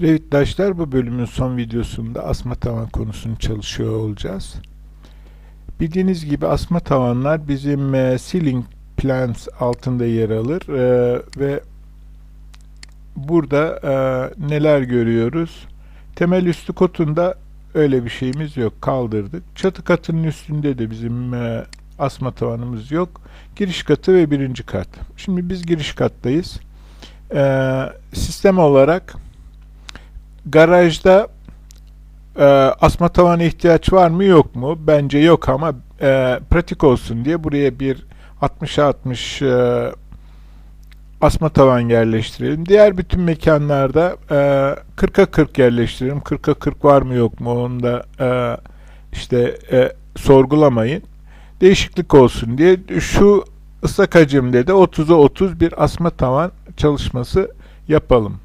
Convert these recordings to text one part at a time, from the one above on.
Revit Daşlar bu bölümün son videosunda asma tavan konusunu çalışıyor olacağız. Bildiğiniz gibi asma tavanlar bizim e, ceiling plans altında yer alır e, ve burada e, neler görüyoruz? Temel üstü kotunda öyle bir şeyimiz yok. Kaldırdık. Çatı katının üstünde de bizim e, asma tavanımız yok. Giriş katı ve birinci kat. Şimdi biz giriş kattayız. E, sistem olarak garajda e, asma tavana ihtiyaç var mı yok mu? Bence yok ama e, pratik olsun diye buraya bir 60'a 60 e, asma tavan yerleştirelim. Diğer bütün mekanlarda e, 40'a 40 yerleştirelim. 40'a 40 var mı yok mu onu da e, işte e, sorgulamayın. Değişiklik olsun diye şu ıslak hacimde de 30'a 30 bir asma tavan çalışması yapalım.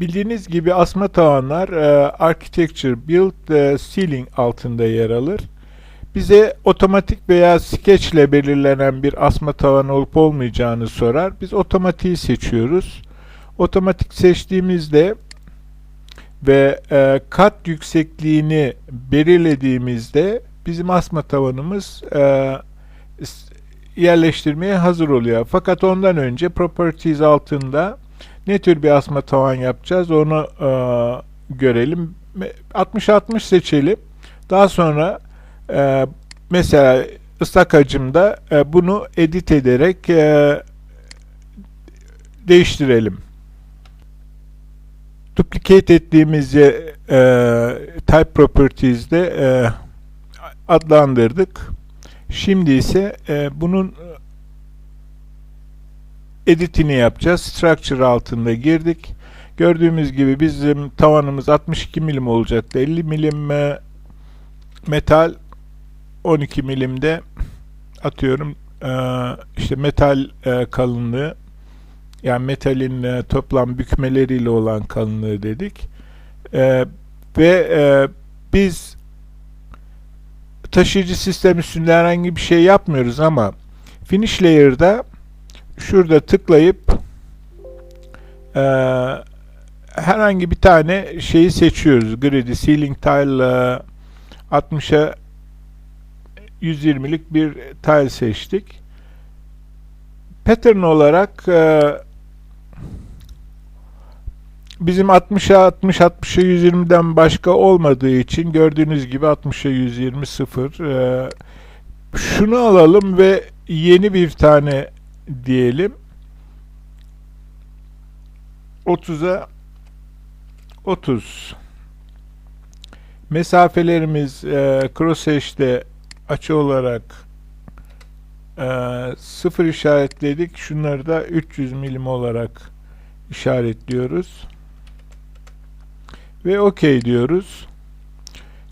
Bildiğiniz gibi asma tavanlar e, Architecture Build e, Ceiling altında yer alır. Bize otomatik veya sketch ile belirlenen bir asma tavan olup olmayacağını sorar. Biz otomatiği seçiyoruz. Otomatik seçtiğimizde ve e, kat yüksekliğini belirlediğimizde bizim asma tavanımız e, yerleştirmeye hazır oluyor. Fakat ondan önce Properties altında ne tür bir asma tavan yapacağız onu e, görelim. 60-60 seçelim. Daha sonra e, mesela ıslak hacimde e, bunu edit ederek e, değiştirelim. Duplicate ettiğimiz e, type properties'de e, adlandırdık. Şimdi ise e, bunun editini yapacağız. Structure altında girdik. Gördüğümüz gibi bizim tavanımız 62 milim olacaktı. 50 milim e, metal 12 milimde atıyorum e, işte metal e, kalınlığı yani metalin toplam bükmeleriyle olan kalınlığı dedik. Ve biz taşıyıcı sistem üstünde herhangi bir şey yapmıyoruz ama finish layer'da şurada tıklayıp e, herhangi bir tane şeyi seçiyoruz. Grid'i, ceiling tile e, 60'a 120'lik bir tile seçtik. Pattern olarak e, bizim 60'a 60 60'a 120'den başka olmadığı için gördüğünüz gibi 60'a 120 0 e, şunu alalım ve yeni bir tane diyelim 30'a 30 mesafelerimiz e, crosshash'te açı olarak e, sıfır işaretledik. Şunları da 300 milim olarak işaretliyoruz. Ve OK diyoruz.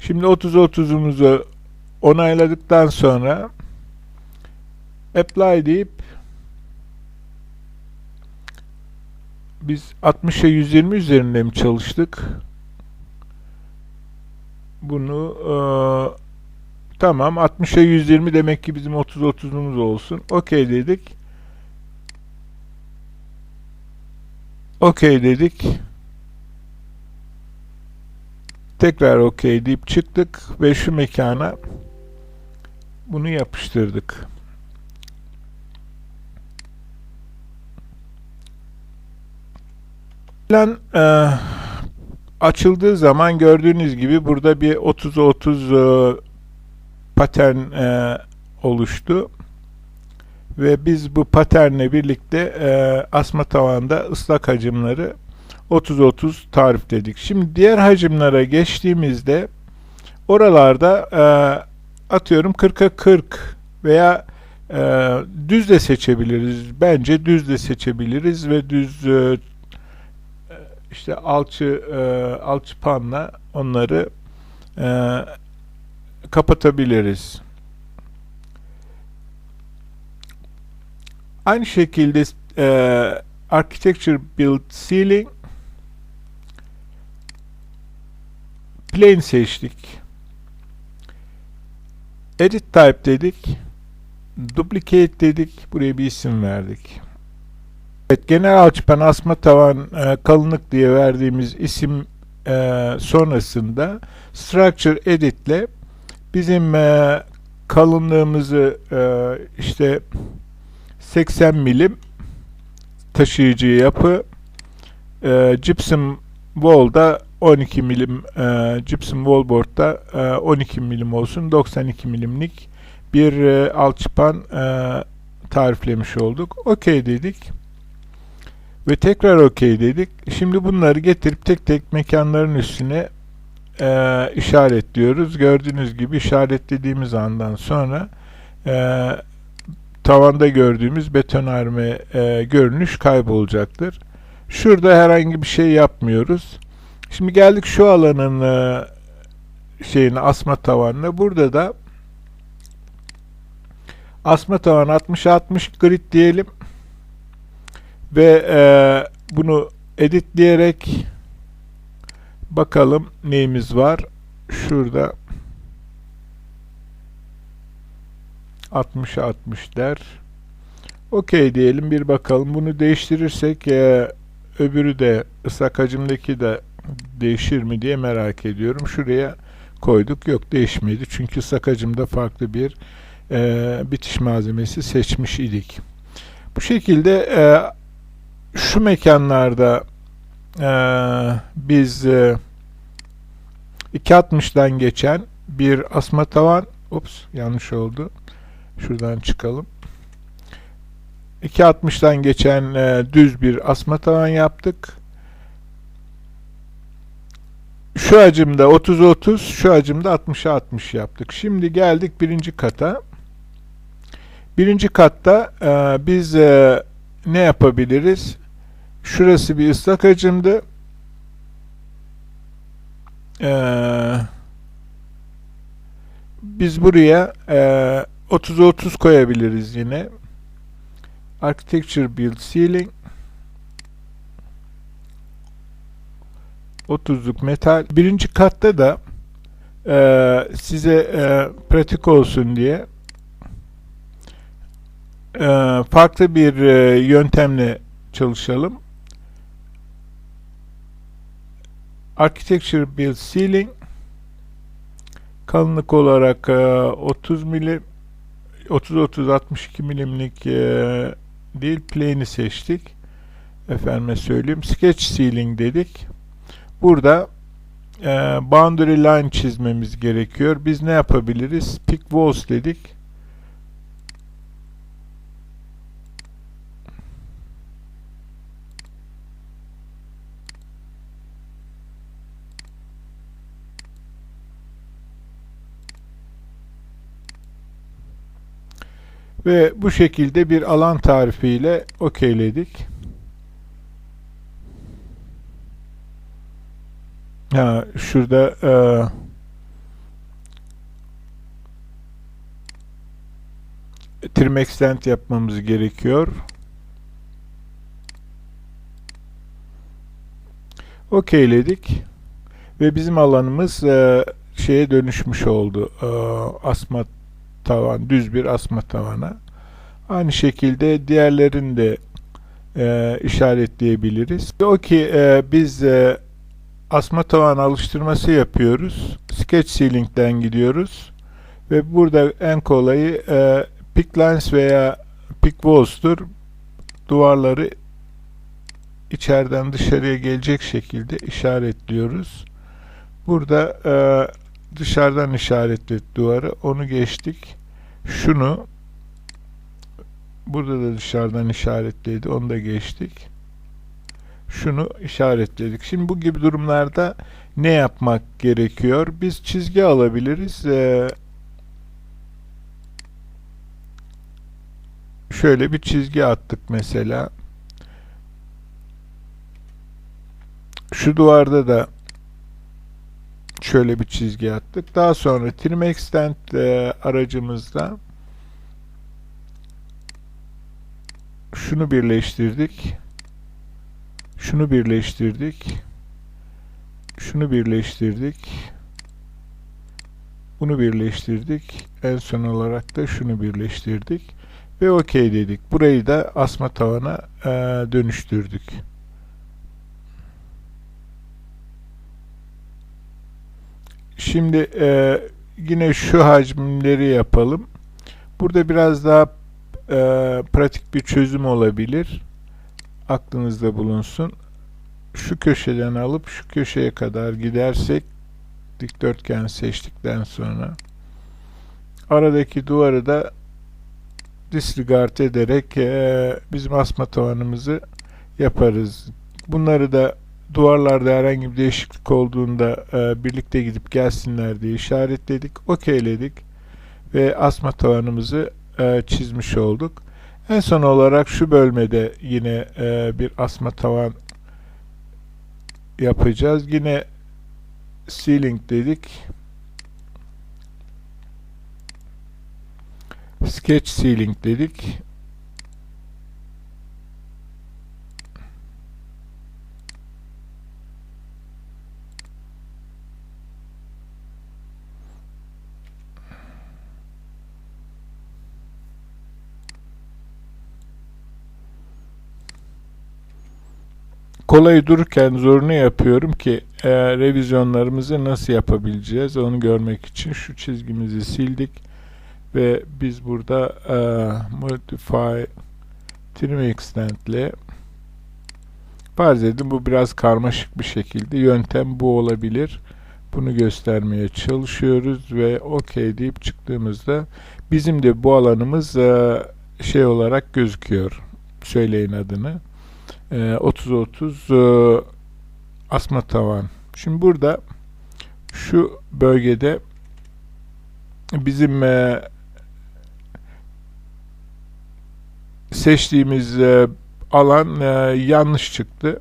Şimdi 30 30'umuzu onayladıktan sonra apply deyip biz 60'a 120 üzerinde mi çalıştık? Bunu eee, tamam 60'a 120 demek ki bizim 30 30'umuz olsun. Okey dedik. Okey dedik. Tekrar okey deyip çıktık ve şu mekana bunu yapıştırdık. Plan e, açıldığı zaman gördüğünüz gibi burada bir 30'a 30 e, patern e, oluştu. Ve biz bu paternle birlikte e, asma tavanda ıslak hacimleri 30-30 tarifledik. Şimdi diğer hacimlere geçtiğimizde oralarda e, atıyorum 40'a 40 veya e, düz de seçebiliriz. Bence düz de seçebiliriz ve düz e, işte alçı e, alçıpanla onları e, kapatabiliriz. Aynı şekilde e, Architecture Build Ceiling Plane seçtik. Edit Type dedik. Duplicate dedik. Buraya bir isim verdik. Evet, genel alçıpan asma tavan e, kalınlık diye verdiğimiz isim e, sonrasında structure edit ile bizim e, kalınlığımızı e, işte 80 milim taşıyıcı yapı e, gypsum wall'da 12 milim e, gypsum wallboard'da e, 12 milim olsun 92 milimlik bir e, alçıpan e, tariflemiş olduk. Okey dedik. Ve tekrar okey dedik. Şimdi bunları getirip tek tek mekanların üstüne e, işaretliyoruz. Gördüğünüz gibi işaretlediğimiz andan sonra e, tavanda gördüğümüz betonarme e, görünüş kaybolacaktır. Şurada herhangi bir şey yapmıyoruz. Şimdi geldik şu alanın e, şeyini asma tavanına. Burada da asma tavan 60-60 grid diyelim ve e, bunu editleyerek bakalım neyimiz var. Şurada 60'a 60 der. Okey diyelim bir bakalım. Bunu değiştirirsek e, öbürü de ıslak hacimdeki de değişir mi diye merak ediyorum. Şuraya koyduk. Yok değişmedi. Çünkü ıslak hacimde farklı bir e, bitiş malzemesi seçmiş idik. Bu şekilde e, şu mekanlarda e, biz e, 2.60'dan geçen bir asma tavan ups yanlış oldu. Şuradan çıkalım. 2.60'dan geçen e, düz bir asma tavan yaptık. Şu hacimde 30-30, şu hacimde 60'a 60 yaptık. Şimdi geldik birinci kata. Birinci katta e, biz e, ne yapabiliriz? Şurası bir ıslak hacimdi. Ee, biz buraya e, 30'a 30 koyabiliriz yine. Architecture Build Ceiling 30'luk metal. Birinci katta da e, size e, pratik olsun diye e, farklı bir e, yöntemle çalışalım. Architecture Build Ceiling kalınlık olarak e, 30 milim 30-30-62 milimlik e, değil plane'i seçtik. Efendime söyleyeyim. Sketch Ceiling dedik. Burada e, boundary line çizmemiz gerekiyor. Biz ne yapabiliriz? Pick walls dedik. Ve bu şekilde bir alan tarifiyle okeyledik. Ha, şurada e, trim extent yapmamız gerekiyor. Okeyledik. Ve bizim alanımız e, şeye dönüşmüş oldu. E, asma tavan, düz bir asma tavana. Aynı şekilde diğerlerini de e, işaretleyebiliriz. O ki e, biz e, asma tavan alıştırması yapıyoruz. Sketch Ceiling'den gidiyoruz. Ve burada en kolayı e, Pick Lines veya Pick Walls'tur. Duvarları içeriden dışarıya gelecek şekilde işaretliyoruz. Burada e, dışarıdan işaretledik duvarı. Onu geçtik. Şunu burada da dışarıdan işaretledi. Onu da geçtik. Şunu işaretledik. Şimdi bu gibi durumlarda ne yapmak gerekiyor? Biz çizgi alabiliriz. Ee, şöyle bir çizgi attık mesela. Şu duvarda da şöyle bir çizgi attık. Daha sonra trim extend e, aracımızda şunu birleştirdik. Şunu birleştirdik. Şunu birleştirdik. Bunu birleştirdik. En son olarak da şunu birleştirdik. ve okey dedik. Burayı da asma tavana e, dönüştürdük. Şimdi e, yine şu hacimleri yapalım. Burada biraz daha e, pratik bir çözüm olabilir. Aklınızda bulunsun. Şu köşeden alıp şu köşeye kadar gidersek dikdörtgen seçtikten sonra aradaki duvarı da disregard ederek e, bizim asma tavanımızı yaparız. Bunları da duvarlarda herhangi bir değişiklik olduğunda e, birlikte gidip gelsinler diye işaretledik, okeyledik ve asma tavanımızı e, çizmiş olduk. En son olarak şu bölmede yine e, bir asma tavan yapacağız. Yine ceiling dedik. Sketch ceiling dedik. Kolayı dururken zorunu yapıyorum ki e, revizyonlarımızı nasıl yapabileceğiz onu görmek için şu çizgimizi sildik ve biz burada e, modify trim extend ile farz edin bu biraz karmaşık bir şekilde yöntem bu olabilir. Bunu göstermeye çalışıyoruz ve OK deyip çıktığımızda bizim de bu alanımız e, şey olarak gözüküyor. Söyleyin adını. 30-30 e, asma tavan. Şimdi burada şu bölgede bizim e, seçtiğimiz e, alan yanlış çıktı.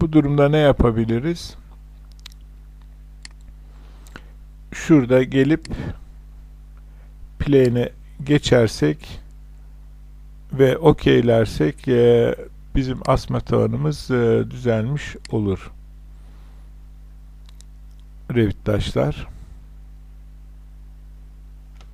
Bu durumda ne yapabiliriz? Şurada gelip plane'e geçersek ve okeylersek bizim asma tavanımız e, düzelmiş olur. Revit taşlar.